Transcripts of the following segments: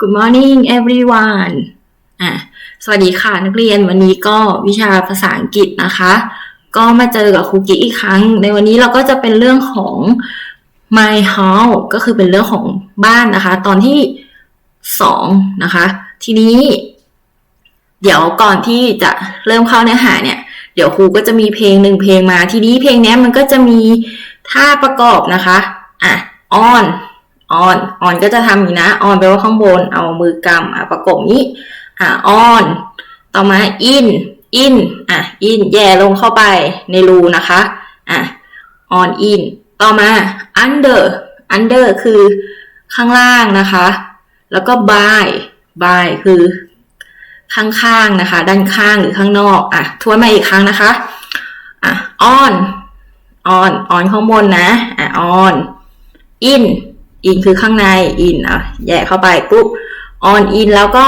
Good morning everyone อะสวัสดีค่ะนักเรียนวันนี้ก็วิชาภาษาอังกฤษนะคะ ก็มาเจอกับครูกิ๊กอีกครั้ง ในวันนี้เราก็จะเป็นเรื่องของ my house ก็คือเป็นเรื่องของบ้านนะคะ ตอนที่สองนะคะ ทีนี้ เดี๋ยวก่อนที่จะเริ่มเข้าเนื้อหาเนี่ย เดี๋ยวครูก็จะมีเพลงหนึ่งเพลงมา ทีนี้เพลงนี้มันก็จะมีท่าประกอบนะคะ อะ on on on ก็จะทำอย่างนี้นะ on แปลว่าข้างบนเอามือกำอะประกบนี้อะ on ต่อมา in in อะ in แย่ลงเข้าไปในรูนะคะอะ on in ต่อมา under under คือข้างล่างนะคะ แล้วก็ by by คือข้างๆนะคะ ด้านข้างหรือข้างนอกอะทวนมาอีกครั้งนะคะอะ on on on ข้างบนนะอะ on in in คือข้างใน in อะแยกเข้าไปปุ๊บ on in แล้วก็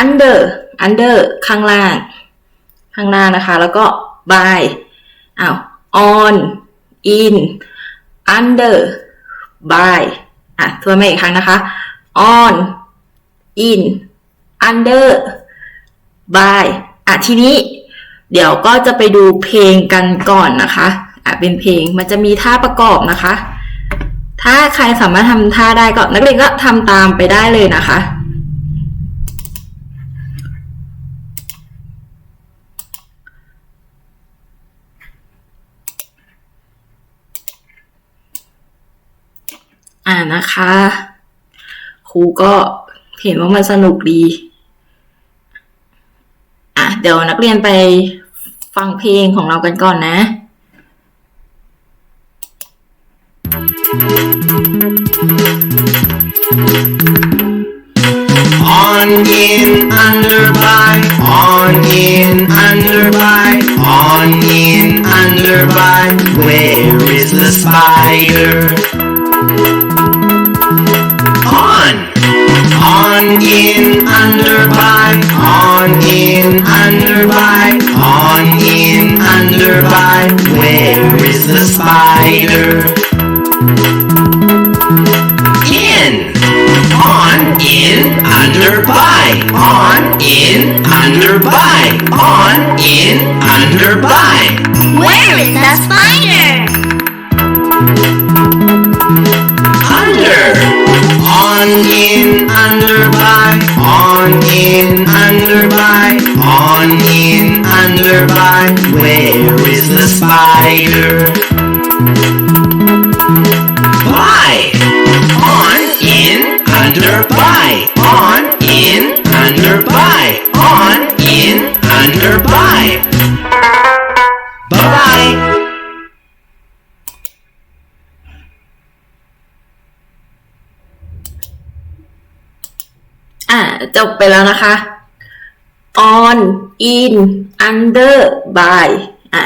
under under ข้างล่าง ข้างล่างนะคะ แล้วก็ by อ้าว on in under by อะทวนมาอีกครั้งนะคะ on in under by อะทีนี้ เดี๋ยวก็จะไปดูเพลงกันก่อนนะคะ อะเป็นเพลงมันจะมีท่าประกอบนะคะ ถ้าใครสามารถทำท่าได้ก็นักเรียนก็ทำตามไปได้เลยนะคะ อ่านะคะ ครูก็เห็นว่ามันสนุกดี อะเดี๋ยวนักเรียนไปฟังเพลงของเรากันก่อนนะ On in under by, on in under by, on in under by. Where is the spider? On, on in under by, on in under by, on in under by. Where is the spider? under, by. Where is the spider? By, on, in, under, by, on, in, under, by, on, in, under, by. Bye bye. อ่าจบไปแล้วนะคะ on in under by อะ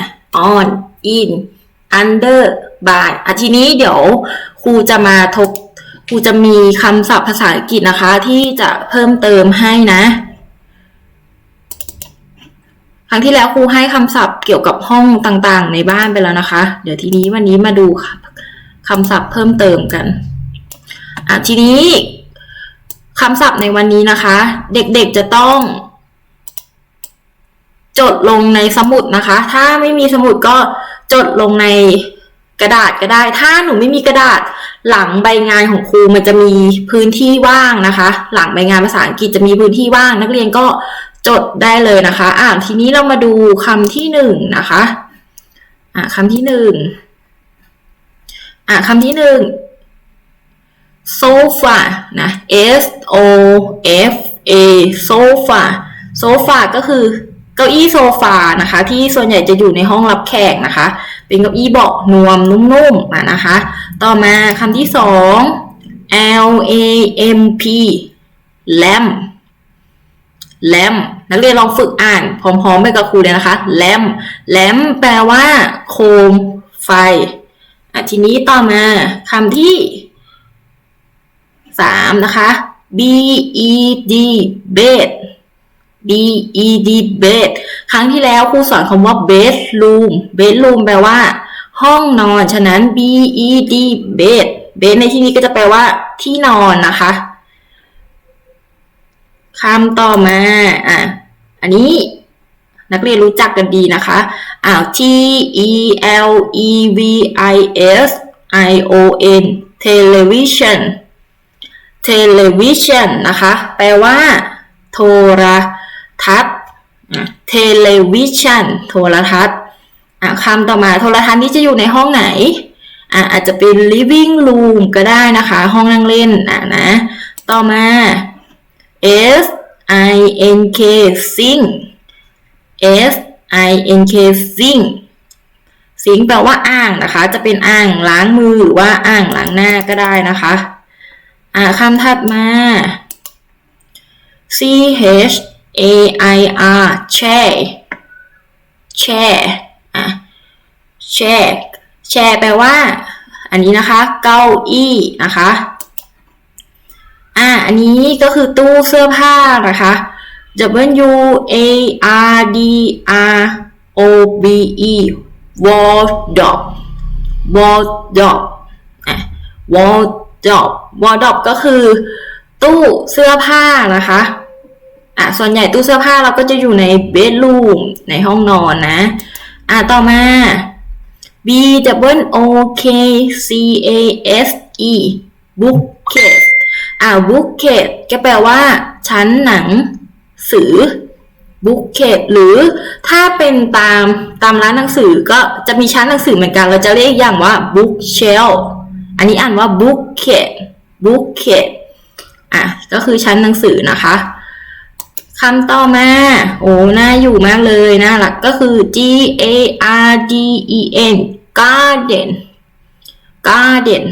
on in under by อะทีนี้เดี๋ยวครูจะมาทบครูจะมีคำศัพท์ภาษาอังกฤษนะคะ ที่จะเพิ่มเติมให้นะ ครั้งที่แล้วครูให้คำศัพท์เกี่ยวกับห้องต่างๆ ในบ้านไปแล้วนะคะ เดี๋ยวทีนี้วันนี้มาดูคำศัพท์เพิ่มเติมกัน อะทีนี้คำศัพท์ในวันนี้นะคะ เด็กๆจะต้อง จดลงในสมุดนะคะ ถ้าไม่มีสมุดก็จดลงในกระดาษก็ได้ ถ้าหนูไม่มีกระดาษหลังใบงานของครูมันจะมีพื้นที่ว่างนะคะ หลังใบงานภาษาอังกฤษจะมีพื้นที่ว่าง นักเรียนก็จดได้เลยนะคะ อ่าทีนี้เรามาดูคำที่หนึ่งนะคะ อ่าคำที่หนึ่งอ่าคำที่หนึ่ง sofa นะ S O F A sofa sofa ก็คือ เก้าอี้โซฟานะคะ ที่ส่วนใหญ่จะอยู่ในห้องรับแขกนะคะ เป็นเก้าอี้เบาะนวมนุ่มๆนะคะ ต่อมาคำที่สอง L A M P lamp lamp นักเรียนลองฝึกอ่าน พร้อมๆไปกับครูเลยนะคะ lamp lamp แปลว่า โคมไฟอะทีนี้ต่อมาคำที่สามนะคะ B E D bed B E D bed ครั้งที่แล้วครูสอนคำว่า bedroom bedroom แปลว่า ห้องนอน ฉะนั้น B E D bed bed ในที่นี้ก็จะแปลว่า ที่นอนนะคะคำต่อมา อะ อันนี้นักเรียนรู้จักกันดีนะคะอ่า T E L E V I S I O N television television นะคะ แปลว่า โทร ทัศน์อะ television โทรทัศน์อะคำต่อมาโทรทัศน์นี้จะอยู่ในห้องไหนอะอาจจะเป็น living room ก็ได้นะคะ ห้องนั่งเล่นอะนะ ต่อมา S I N K sing S I N K sing สิงแปลว่าอ่างนะคะ จะเป็นอ่างล้างมือหรือว่าอ่างล้างหน้าก็ได้นะคะอ่าคำถัดมา C H A I R chair chair อะ chair chair แปลว่า อันนี้นะคะ เก้าอี้นะคะ อ่าอันนี้ก็คือตู้เสื้อผ้านะคะ W A R D R O B E wardrobe wardrobe อะ wardrobe wardrobe ก็คือตู้เสื้อผ้านะคะ อะส่วนใหญ่ตู้เสื้อผ้าเราก็จะอยู่ใน bedroom ในห้องนอนนะ อะต่อมา B W O K C A S E bookcase อ่า bookcase ก็แปลว่า ชั้นหนังสือ bookcase หรือถ้าเป็นตามตามร้านหนังสือก็จะมีชั้นหนังสือเหมือนกัน เราจะเรียกอย่างว่า bookshelf อันนี้อ่านว่า bookcase bookcase อะก็คือชั้นหนังสือนะคะ คำต่อมา โอ้น่าอยู่มากเลยน่ารักก็คือ G A R D E N garden garden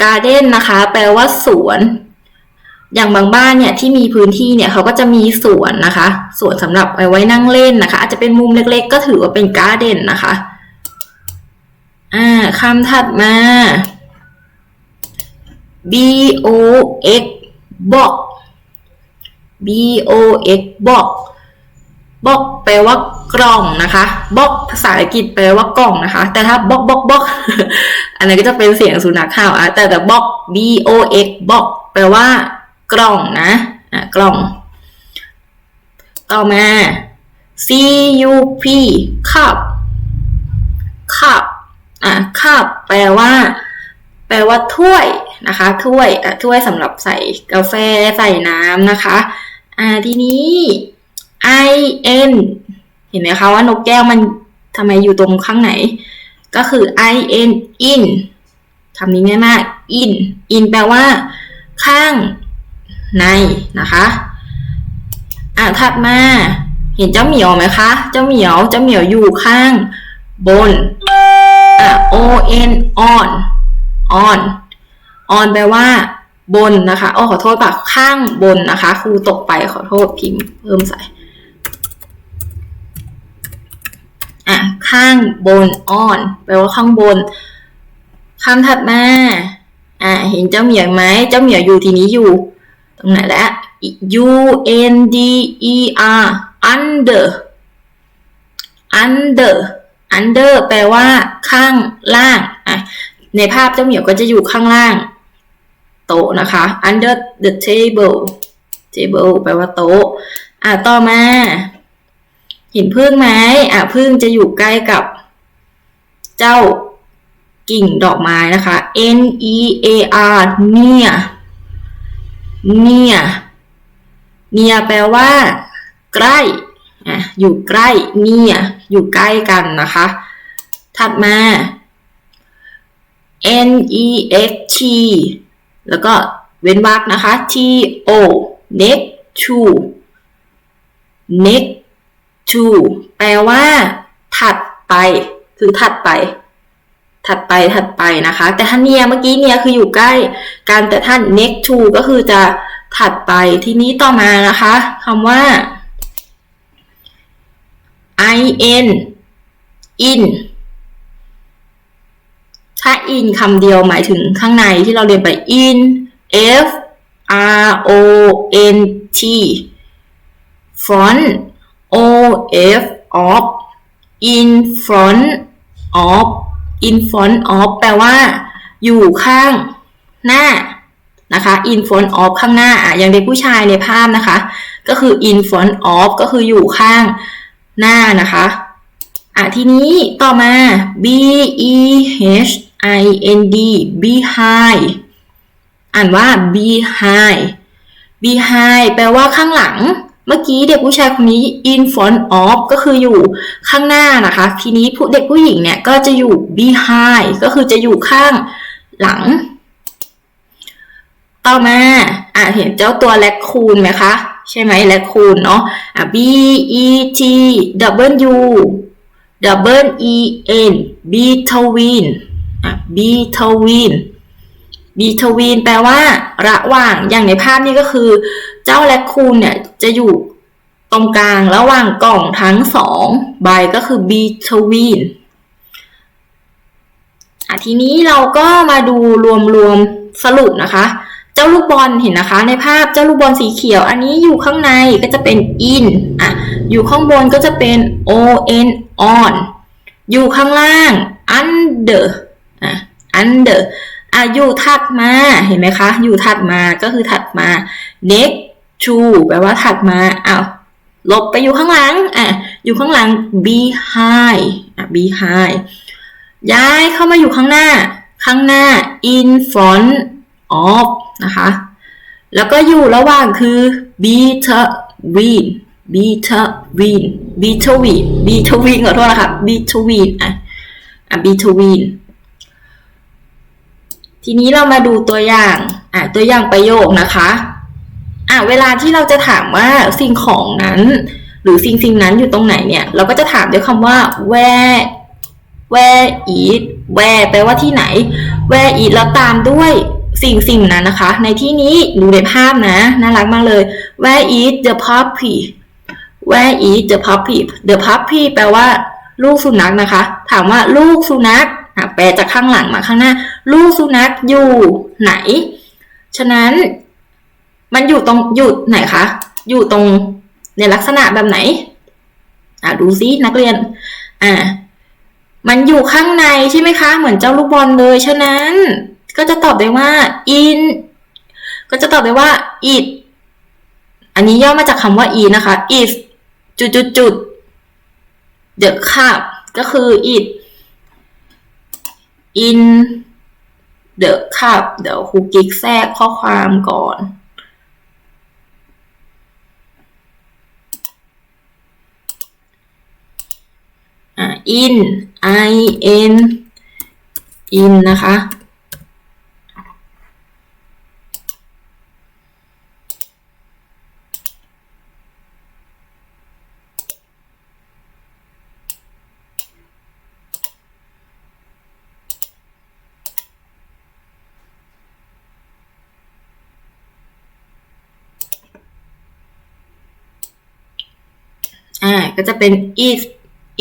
garden นะคะ แปลว่าสวน อย่างบางบ้านเนี่ยที่มีพื้นที่เนี่ยเขาก็จะมีสวนนะคะสวนสำหรับเอาไว้นั่งเล่นนะคะ อาจจะเป็นมุมเล็กๆ ก็ถือว่าเป็นการ์เด้นนะคะ อ่าคำถัดมา B O X box B O X box box แปลว่ากล่องนะคะ box ภาษาอังกฤษแปลว่ากล่องนะคะ แต่ถ้า box box box อันนั้ก็จะเป็นเสียงสุนัขเห่าวอะแต่แต่ box B O X box แปลว่ากล่องนะอะกล่อง ต่อมา C U P cup cup อะ cup แปลว่า แปลว่าถ้วยนะคะ ถ้วยอะถ้วยสำหรับใส่กาแฟใส่น้ำนะคะ อ่าทีนี้ I N เห็นไหมคะว่านกแก้วมันทำไมอยู่ตรงข้างไหน ก็คือ I N in คำนี้ง่ายมาก in in แปลว่า ข้างในนะคะอะถัดมาเห็นเจ้าเหมียวไหมคะ เจ้าเหมียว เจ้าเหมียวอยู่ข้างบนอะ o n on on on แปลว่า บนนะคะโอ้ขอโทษปะข้างบนนะคะ ครูตกไปขอโทษพิมพ์เพิ่มใส่อะข้างบน on แปลว่าข้างบนคำถัดมาอะเห็นเจ้าเหมียวไหมเจ้าเหมียวอยู่ทีนี้อยู่ ตรงไหนแล้ว U N D E R under under under แปลว่าข้างล่างอะในภาพเจ้าเหมียวก็จะอยู่ข้างล่าง โต๊ะนะคะ under the table table แปลว่าโต๊ะ อะต่อมา เห็นพึ่งไหมอะพึ่งจะอยู่ใกล้กับเจ้ากิ่งดอกไม้นะคะ N E A R near เนี่ยเนี่ยแปลว่า ใกล้อะอยู่ใกล้เนี่ยอยู่ใกล้กันนะคะ ถัดมา N E X T แล้วก็เว้นวรรคนะคะ T O next to next to แปลว่า ถัดไป คือถัดไป ถัดไปถัดไปนะคะ แต่ถ้าเนียเมื่อกี้เนียคืออยู่ใกล้กันแต่ถ้าน next to ก็คือจะถัดไปทีนี้ต่อมานะคะคำว่า in in ถ้า in คำเดียวหมายถึงข้างในที่เราเรียนไป in f r o n t front o f of in front of in front of แปลว่า อยู่ข้างหน้านะคะ in front of ข้างหน้าอะอย่างเด็กผู้ชายในภาพนะคะ ก็คือ in front of ก็คืออยู่ข้างหน้านะคะ อะทีนี้ต่อมา b e h i n d behind อ่านว่า behind behind แปลว่าข้างหลัง เมื่อกี้เด็กผู้ชายคนนี้ in front of ก็คืออยู่ข้างหน้านะคะ ทีนี้ผู้เด็กผู้หญิงเนี่ยก็จะอยู่ behind ก็คือจะอยู่ข้างหลัง ต่อมาอะเห็นเจ้าตัวแลคคูนไหมคะ ใช่ไหมแลคคูนเนาะอะ b e t w w e n between อะ between between แปลว่า ระหว่างอย่างในภาพนี้ก็คือ เจ้าแลคคูนเนี่ยจะอยู่ตรงกลางระหว่างกล่องทั้งสองใบก็คือ between อะทีนี้เราก็มาดูรวมๆสรุปนะคะ เจ้าลูกบอลเห็นนะคะ ในภาพเจ้าลูกบอลสีเขียว อันนี้อยู่ข้างในก็จะเป็น in อะอยู่ข้างบนก็จะเป็น on on อยู่ข้างล่าง under under อะอยู่ถัดมาเห็นไหมคะ อยู่ถัดมาก็คือถัดมา next to แปลว่าถัดมาอ้าวลบไปอยู่ข้างหลังอะอยู่ข้างหลัง behind อะ behind ย้ายเข้ามาอยู่ข้างหน้า ข้างหน้า in front of นะคะ แล้วก็อยู่ระหว่างคือ between between between between ขอโทษนะคะ between อะ between ทีนี้เรามาดูตัวอย่างอะตัวอย่างประโยคนะคะอะเวลาที่เราจะถามว่าสิ่งของนั้น หรือสิ่งสิ่งนั้นอยู่ตรงไหนเนี่ย เราก็จะถามด้วยคำว่า where where is where แปลว่าที่ไหน where is แล้วตามด้วยสิ่งสิ่งนั้นนะคะ ในที่นี้ดูในภาพนะ น่ารักมากเลย where is the puppy where is the puppy the puppy แปลว่าลูกสุนัขนะคะ ถามว่าลูกสุนัข แปลจากข้างหลังมาข้างหน้า ลูกสุนัขอยู่ไหน ฉะนั้น มันอยู่ตรงอยู่ไหนคะ อยู่ตรงในลักษณะแบบไหน อะดูซินักเรียน อ่า มันอยู่ข้างในใช่ไหมคะ เหมือนเจ้าลูกบอลเลย ฉะนั้น ก็จะตอบได้ว่า in ก็จะตอบได้ว่า it อันนี้ย่อมาจากคำว่า i นะคะ is จุดจุดจุด the cup ก็คือ it in the cup เดี๋ยวครูกิ๊กแทรกข้อความก่อนอ่า in i n in นะคะ ก็จะเป็น is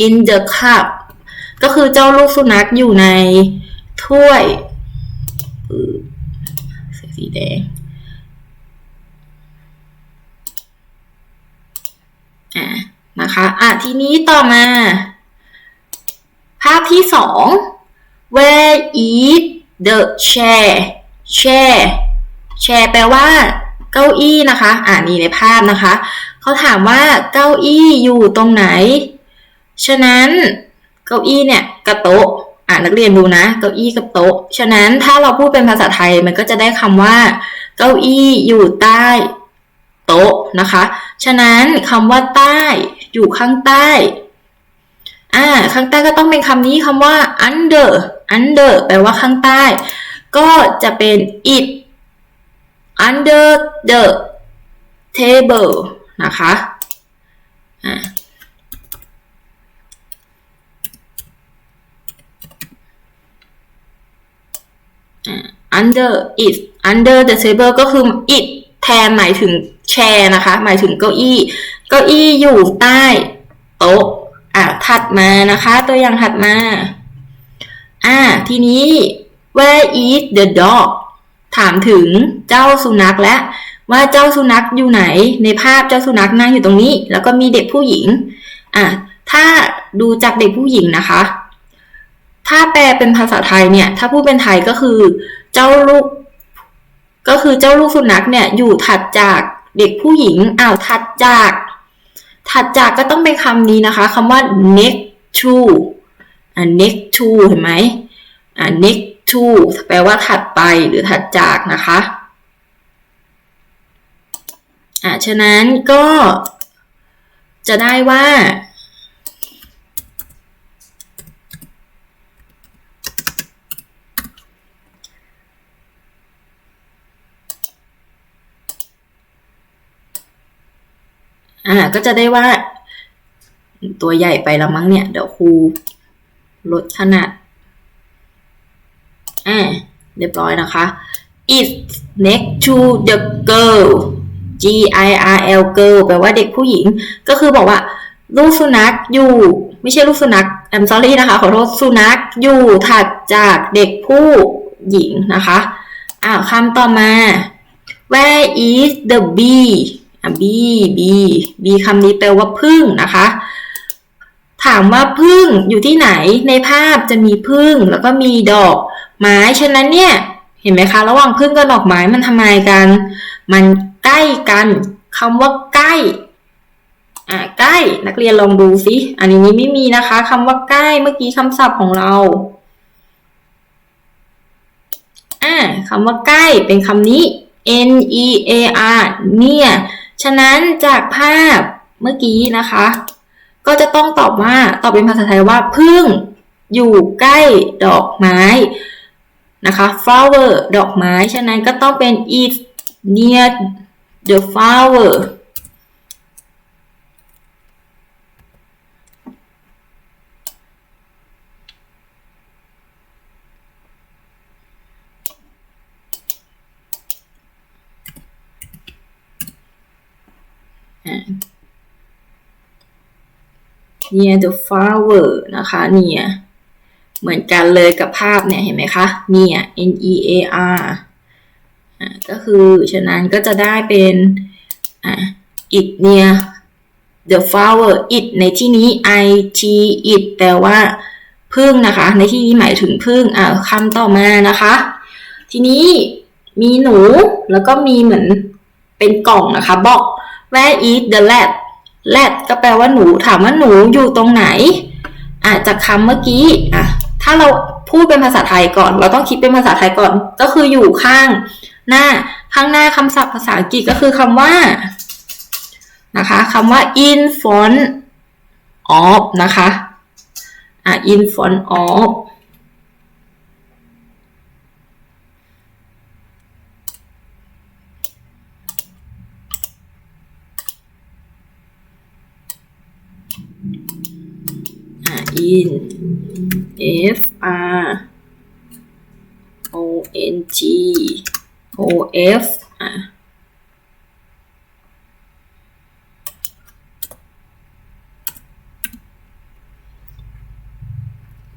in the cup ก็คือเจ้าลูกสุนัขอยู่ในถ้วยสีแดงอ่านะคะอะทีนี้ต่อมา ภาพที่สอง where is the chair chair chair แปลว่าเก้าอี้นะคะ อ่านี่ในภาพนะคะ เขาถามว่าเก้าอี้อยู่ตรงไหน ฉะนั้นเก้าอี้เนี่ยกับโต๊ะอ่านักเรียนดูนะ เก้าอี้กับโต๊ะ ฉะนั้นถ้าเราพูดเป็นภาษาไทยมันก็จะได้คำว่า เก้าอี้อยู่ใต้โต๊ะนะคะ ฉะนั้นคำว่าใต้อยู่ข้างใต้อ่าข้างใต้ก็ต้องเป็นคำนี้คำว่า under under แปลว่าข้างใต้ ก็จะเป็น it under the table นะคะอ่า under it under the table ก็คือ it แทนหมายถึงแชร์นะคะ หมายถึงเก้าอี้ เก้าอี้อยู่ใต้โต๊ะ อะ ถัดมานะคะ ตัวอย่างถัดมา อ่าทีนี้ where is the dog ถามถึงเจ้าสุนัขและ ว่าเจ้าสุนัขอยู่ไหน ในภาพเจ้าสุนัขนั่งอยู่ตรงนี้ แล้วก็มีเด็กผู้หญิงอะถ้าดูจากเด็กผู้หญิงนะคะ ถ้าแปลเป็นภาษาไทยเนี่ย ถ้าพูดเป็นไทยก็คือเจ้าลูก ก็คือเจ้าลูกสุนัขเนี่ยอยู่ถัดจากเด็กผู้หญิงอ้าวถัดจาก ถัดจากก็ต้องเป็นคำนี้นะคะคำว่า next to อ่า next to เห็นไหมอ่า next to แปลว่าถัดไปหรือถัดจากนะคะ อ่าฉะนั้นก็จะได้ว่า อ่าก็จะได้ว่า ตัวใหญ่ไปล้วมั้งเนี่ย เดี๋ยวครูลดขนาด อ่าเรียบร้อยนะคะ is next to the girl G I R L girl แปลว่าเด็กผู้หญิง ก็คือบอกว่า ลูกสุนัขอยู่ ไม่ใช่ลูกสุนัข I'm sorry นะคะ ขอโทษสุนัขอยู่ถัดจากเด็กผู้หญิงนะคะอ่าคำต่อมา where is the bee อะ bee bee bee คำนี้แปลว่าพึ่งนะคะ ถามว่าพึ่งอยู่ที่ไหนในภาพจะมีพึ่งแล้วก็มีดอกไม้ ฉะนั้นเนี่ย เห็นไหมคะ ระหว่างพึ่งกับดอกไม้มันทำไมกัน มัน ใกล้กันคำว่าใกล้อ่าใกล้นักเรียนลองดูสิอันนี้ไม่มีนะคะคำว่าใกล้เมื่อกี้คำศัพท์ของเราอ่าคำว่าใกล้เป็นคำนี้ N E A R เนี่ย ฉะนั้นจากภาพเมื่อกี้นะคะ ก็จะต้องตอบว่าตอบเป็นภาษาไทยว่าพึ่งอยู่ใกล้ดอกไม้นะคะ flower ดอกไม้ ฉะนั้นก็ต้องเป็น is near the flower อ่า near the flower นะคะเนี่ย เหมือนกันเลยกับภาพเนี่ย เห็นไหมคะเนี่ย N E A R ก็คือฉะนั้นก็จะได้เป็นอ่า it near the flower it ในที่นี้ I T it แปลว่าพึ่งนะคะ ในที่นี้หมายถึงพึ่งอ่าคำต่อมานะคะ ทีนี้มีหนูแล้วก็มีเหมือนเป็นกล่องนะคะบอก where is the rat rat ก็แปลว่าหนูถามว่าหนูอยู่ตรงไหนอะจากคำเมื่อกี้อะถ้าเราพูดเป็นภาษาไทยก่อน เราต้องคิดเป็นภาษาไทยก่อน ก็คืออยู่ข้าง หน้าข้างหน้าคำศัพท์ภาษาอังกฤษก็คือคำว่านะคะคำว่า in front of นะคะอะ in front of อะ in f r o n g o f อะ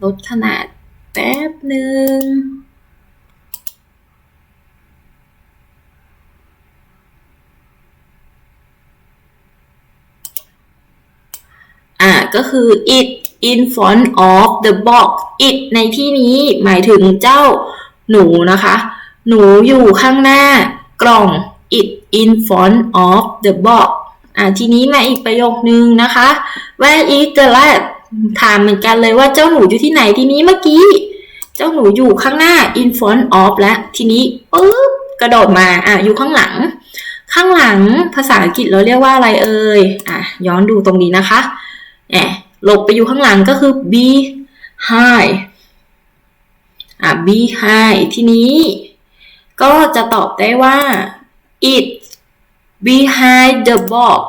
ลดขนาดแป๊บหนึ่งอ่าก็คือ it in front of the box it ในที่นี้หมายถึงเจ้าหนูนะคะ หนูอยู่ข้างหน้ากล่อง it in front of the box อ่าทีนี้มาอีกประโยคนึงนะคะ where is the rat ถามเหมือนกันเลยว่าเจ้าหนูอยู่ที่ไหนทีนี้เมื่อกี้ เจ้าหนูอยู่ข้างหน้า in front of และทีนี้ปุ๊บกระโดดมาอะอยู่ข้างหลัง ข้างหลังภาษาอังกฤษเราเรียกว่าอะไรเอ่ยอะย้อนดูตรงนี้นะคะแอบหลบไปอยู่ข้างหลังก็คือ behind อะ behind ทีนี้ ก็จะตอบได้ว่า it behind the box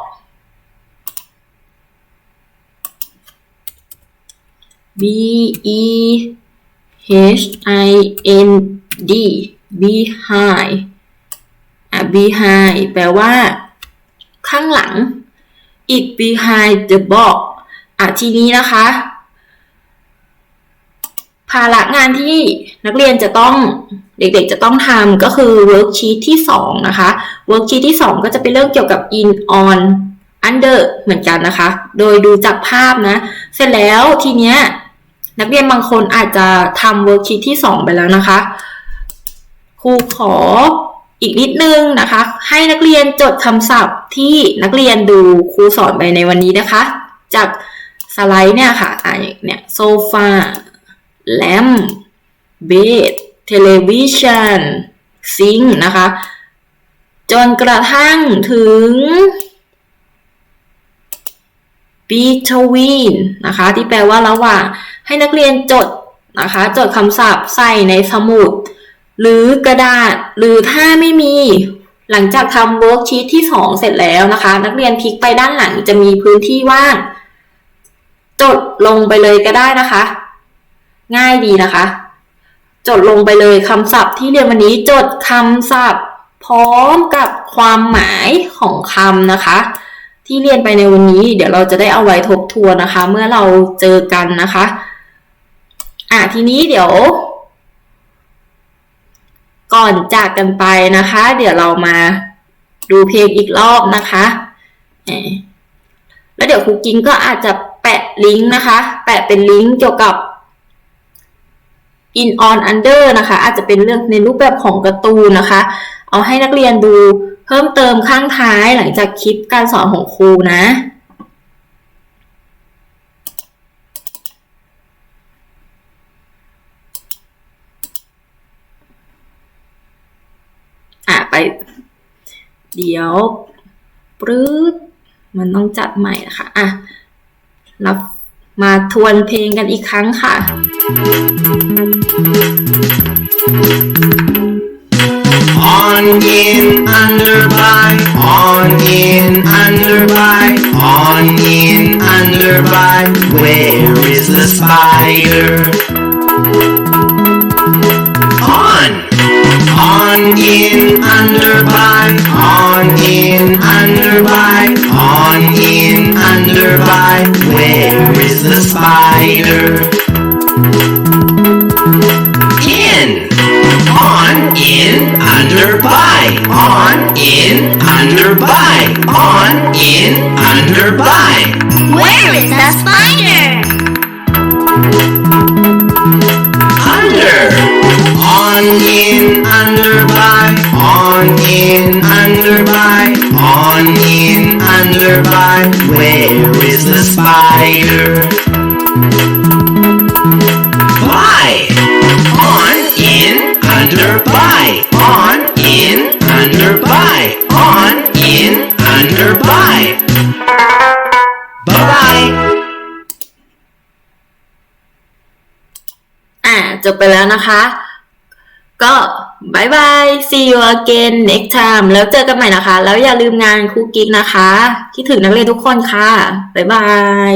B E H I N D behind อะ behind แปลว่า ข้างหลัง it behind the box อะ ทีนี้นะคะ ภาระงานที่นักเรียนจะต้อง เด็กๆจะต้องทำก็คือ worksheet ที่ 2 นะคะ worksheet ที่ 2 ก็จะเป็นเรื่องเกี่ยวกับ in on under เหมือนกันนะคะ โดยดูจากภาพนะ เสร็จแล้วทีเนี้ยนักเรียนบางคนอาจจะทำ worksheet ที่ 2 ไปแล้วนะคะ ครูขออีกนิดนึงนะคะ ให้นักเรียนจดคำศัพท์ที่นักเรียนดูครูสอนไปในวันนี้นะคะ จากสไลด์เนี่ยค่ะอ่าเนี่ยโซฟาแลมเบด เทเลวิชันซิงนะคะ จนกระทั่งถึง between นะคะ ที่แปลว่าระหว่างให้นักเรียนจดนะคะ จดคำศัพท์ใส่ในสมุด หรือกระดาษหรือถ้าไม่มีหลังจากทำเวิร์กชีตที่ 2 เสร็จแล้วนะคะ นักเรียนพลิกไปด้านหลังจะมีพื้นที่ว่าง จดลงไปเลยก็ได้นะคะ ง่ายดีนะคะ จดลงไปเลยคำศัพท์ที่เรียนวันนี้จดคำศัพท์ พร้อมกับความหมายของคำนะคะ ที่เรียนไปในวันนี้ เดี๋ยวเราจะได้เอาไว้ทบทวนนะคะ เมื่อเราเจอกันนะคะ อะทีนี้เดี๋ยว ก่อนจากกันไปนะคะ เดี๋ยวเรามาดูเพลงอีกรอบนะคะแล้วเดี๋ยวครูกิ้งก็อาจจะแปะลิงก์นะคะ แปะเป็นลิงก์เกี่ยวกับ in on under นะคะ อาจจะเป็นเรื่องในรูปแบบของการ์ตูนนะคะ เอาให้นักเรียนดูเพิ่มเติมข้างท้ายหลังจากคลิปการสอนของครูนะ อะไป เดี๋ยวปรื๊ดมันต้องจัดใหม่นะคะ อะ รับ มาทวนเพลงกันอีกครั้งค่ะ ไปแล้วนะคะ ก็บายบาย see you again next time แล้วเจอกันใหม่นะคะ แล้วอย่าลืมงานครูกิ๊กนะคะ คิดถึงนักเรียนทุกคนค่ะบายบาย